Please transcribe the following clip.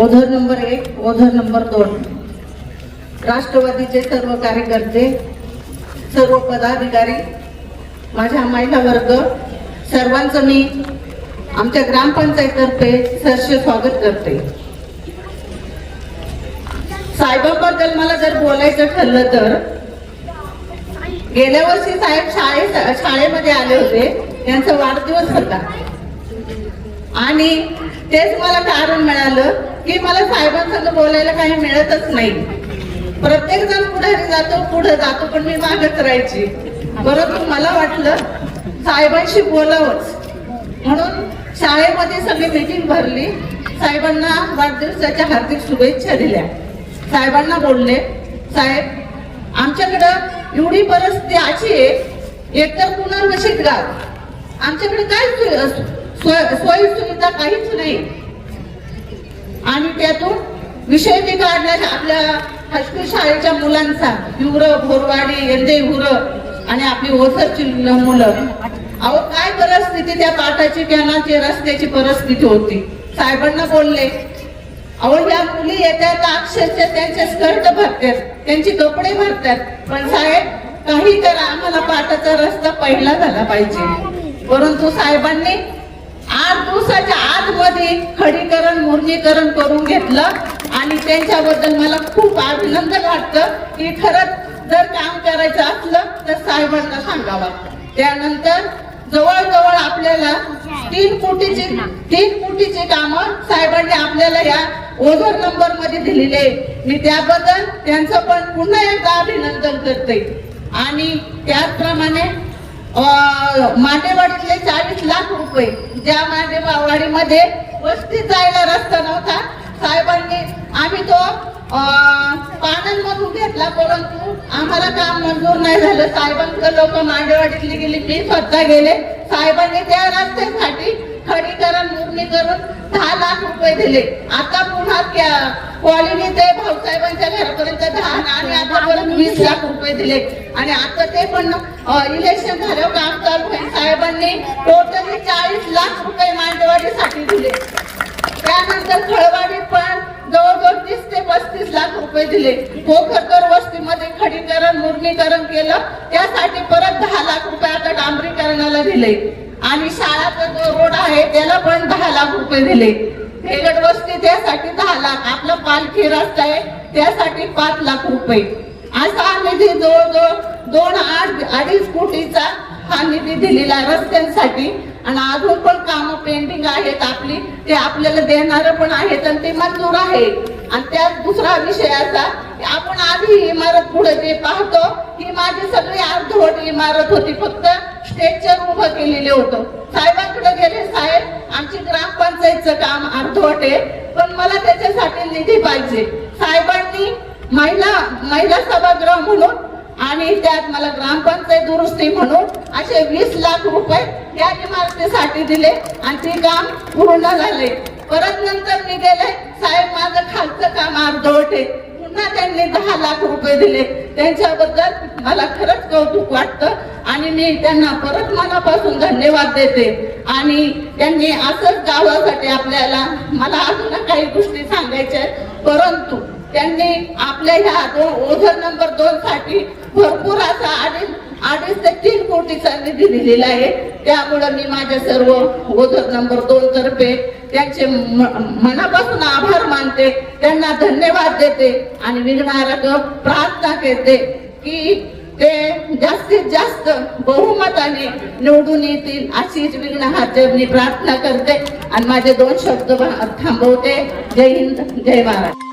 Ozar number एक Ozar number दोन. राष्ट्रवादीचे सर्व कार्यकर्ते सर्व पदाधिकारी माझ्या महिला वर्ग सर्वांचं मी आमच्या ग्रामपंचायततर्फे सरसे स्वागत करते. साहेबाबद्दल मला जर बोलायचं ठरलं तर गेल्या वर्षी साहेब शाळे शाळेमध्ये आले होते त्यांचा वाढदिवस होता. आणि तेच मला कारण मिळालं. की मला साहेबांसंग बोलायला काही मिळतच नाही. प्रत्येक जण पुढे जातो पुढे जातो पण मी मागत राहायची. परंतु मला वाटलं साहेबांशी बोलावंच. म्हणून शाळेमध्ये सगळी मीटिंग भरली. साहेबांना वाढदिवसाच्या हार्दिक शुभेच्छा दिल्या. साहेबांना बोलले साहेब आमच्याकडं एवढी परिस्थिती अशी आहे एकतर पुनर्वसित गाव आमच्याकडे काय सोय सोयी सुविधा काहीच नाही. आणि त्यातून विषय मी आपल्या हायस्कूल शाळेच्या मुलांचा हिवर भोरवाडी यंदे हुर आणि आपली ओसरची मुलं. अहो काय परिस्थिती त्या पाटाची कॅनाची रस्त्याची परिस्थिती होती. साहेबांना बोलले अहो या मुली येतात अक्षरशः त्यांचे स्कर्ट भरतात त्यांची कपडे भरतात. पण साहेब काही तर आम्हाला पाटाचा रस्ता पहिला झाला पाहिजे. परंतु साहेबांनी आठ दिवसाच्या आतमध्ये खडीकरण मुर्जीकरण करून घेतलं आणि त्यांच्याबद्दल मला खूप अभिनंदन वाटतं की खरंच जर काम करायचं असलं तर साहेबांना सांगावं त्यानंतर जवळजवळ आपल्याला तीन कोटीची तीन कोटीची कामं साहेबांनी आपल्याला या ओझर नंबरमध्ये दिलेले आहे. मी त्याबद्दल त्यांचं पण पुन्हा एकदा अभिनंदन करते आणि त्याचप्रमाणे मांडेवाडीतले चाळीस लाख रुपये. ज्या मांडेवाडीमध्ये वस्तीत जायला रस्ता नव्हता. साहेबांनी आम्ही तो पाण्यांमधून घेतला परंतु आम्हाला काम मंजूर नाही झालं. साहेबांचं लोक मांडेवाडीतली गेली मी स्वतः गेले. साहेबांनी त्या रस्त्यासाठी खडीकरण मुरणी करून दहा लाख रुपये दिले. आता पुन्हा त्या कॉलनीचे भाऊसाहेबांच्या घरापर्यंत दहा वीस लाख रुपये दिले. आणि आता ते पण इलेक्शन झालं काम साहेबांनी टोटली चाळीस लाख रुपये मांडवाडीसाठी दिले. त्यानंतर खळवाडी पण जवळजवळ तीस ते पस्तीस लाख रुपये दिले. पोखरकर वस्तीमध्ये खडीकरण मुरणीकरण केलं. त्यासाठी परत दहा लाख रुपये आता डांबरीकरणाला दिले. आणि शाळाचा जो रोड आहे त्याला पण दहा लाख रुपये दिले. हेगड वस्ती त्यासाठी दहा लाख. आपला पालखी रस्ता आहे त्यासाठी पाच लाख रुपये. असा निधी जवळजवळ दोन आठ अडीच कोटीचा हा निधी दिलेला आहे रस्त्यांसाठी. आणि अजून पण कामं पेंडिंग आहेत आपली. ते आपल्याला देणार पण आहेत आणि ते मंजूर आहे आणि त्यात दुसरा विषय असा की आपण आधी इमारत पुढे जे पाहतो ही माझी सगळी अर्धवट इमारत होती. फक्त स्ट्रेचर उभं केलेलं होतं. साहेबांकडे गेले साहेब आमची ग्रामपंचायतचं काम अर्धवट आहे. पण मला त्याच्यासाठी निधी पाहिजे. साहेबांनी महिला महिला सभागृह म्हणून आणि त्यात मला ग्रामपंचायत दुरुस्ती म्हणून असे वीस लाख रुपये या इमारतीसाठी दिले आणि ते काम पूर्ण झाले. परत नंतर मी गेले साहेब माझं खालचं काम अर्धवट. आहे पुन्हा त्यांनी दहा लाख रुपये दिले. त्यांच्याबद्दल मला खरंच कौतुक वाटतं आणि मी त्यांना परत मनापासून धन्यवाद देते. आणि त्यांनी असंच गावासाठी आपल्याला मला अजून काही गोष्टी सांगायच्या आहेत. परंतु त्यांनी आपल्या ह्या ओझर नंबर दोन साठी भरपूर असा अडीच अडीच ते तीन कोटीचा निधी दिलेला आहे. त्यामुळं मी माझ्या सर्व ओझर नंबर दोन तर्फे त्यांचे मनापासून आभार मानते. त्यांना धन्यवाद देते आणि विघ्नारक प्रार्थना करते की ते जास्तीत जास्त बहुमताने निवडून येतील अशीच विघ्नहाचरणी प्रार्थना करते. आणि माझे दोन शब्द थांबवते. जय हिंद जय महाराज